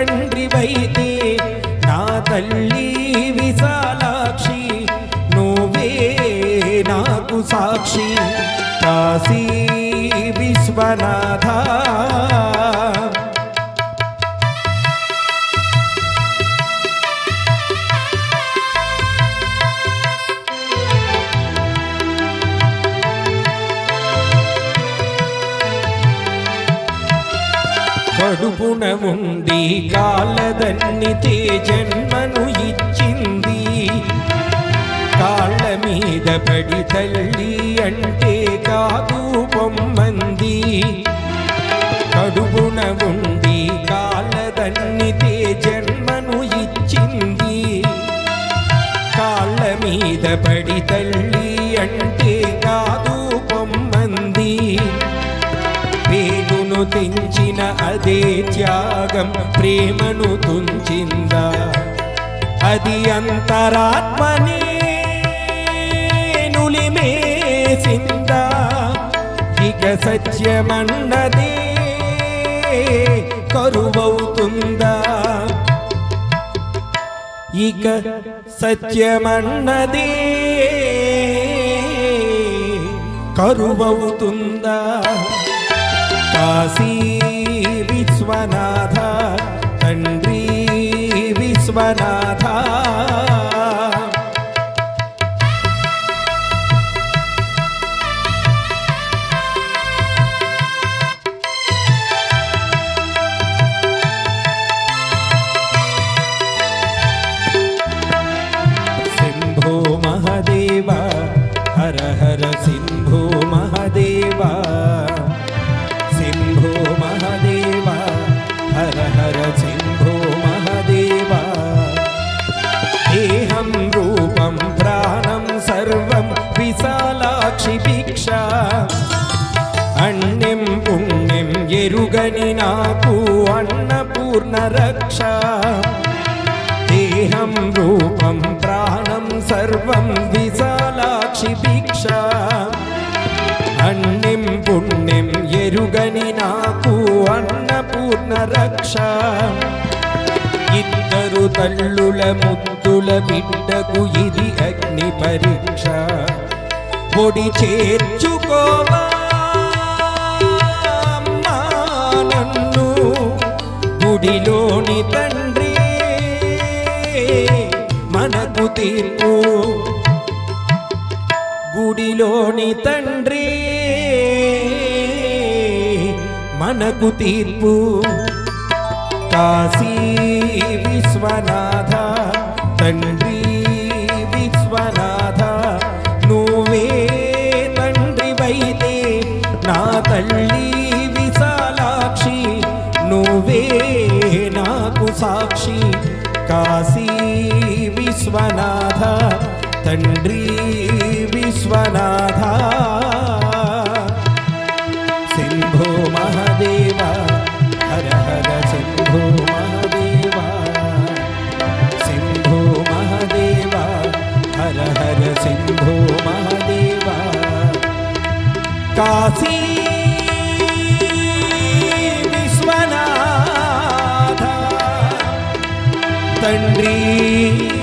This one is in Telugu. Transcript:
తండ్రివైతే నా తల్లి విశాలాక్షి నువ్వే నాకు సాక్షి కాశీ విశ్వనాథ కడుపున ఉండి కాళ్ళదన్నితే జన్మను ఇచ్చింది. కాళ్ళ మీద పడి తల్లి అంటే కాదు పొమ్మంది అదే త్యాగం ప్రేమను తుంచిందా. అది అంతరాత్మని నులిమేసిందా ఇక సత్యమన్నదే కరువవుతుందా. ఇక సత్యమన్నదే కరువవుతుందా. కాశీ विश्वनाथ तंड्री विश्वनाथ। सिंभो महादेव हर हर सिंभो దీక్ష భిక్ష అణ్యం పుణ్యం ఎరుగని నాకు అన్నపూర్ణ రక్ష. దేహం రూపం ప్రాణం సర్వం విశాలాక్షి దీక్ష. అన్నిం పుణ్యం ఎరుగని నాకు అన్నపూర్ణ రక్ష. ఇద్దరు తల్లుల ముద్దుల బిడ్డకు ఇది అగ్ని పరీక్ష. పొడి చేర్చుకోవా నన్ను గుడిలోని తండ్రి. మనకు తీర్పు. గుడిలోని తండ్రి. మనకు తీర్పు. కాశీ విశ్వనాథ తండ్రి విశ్వనాథ. विश्वनाथ तंड्री विश्वनाथ। सिंधु महादेव, हर हर सिंधु महादेव। सिंधु महादेव, हर हर सिंधु महादेव। काशी विश्वनाथ तंड्री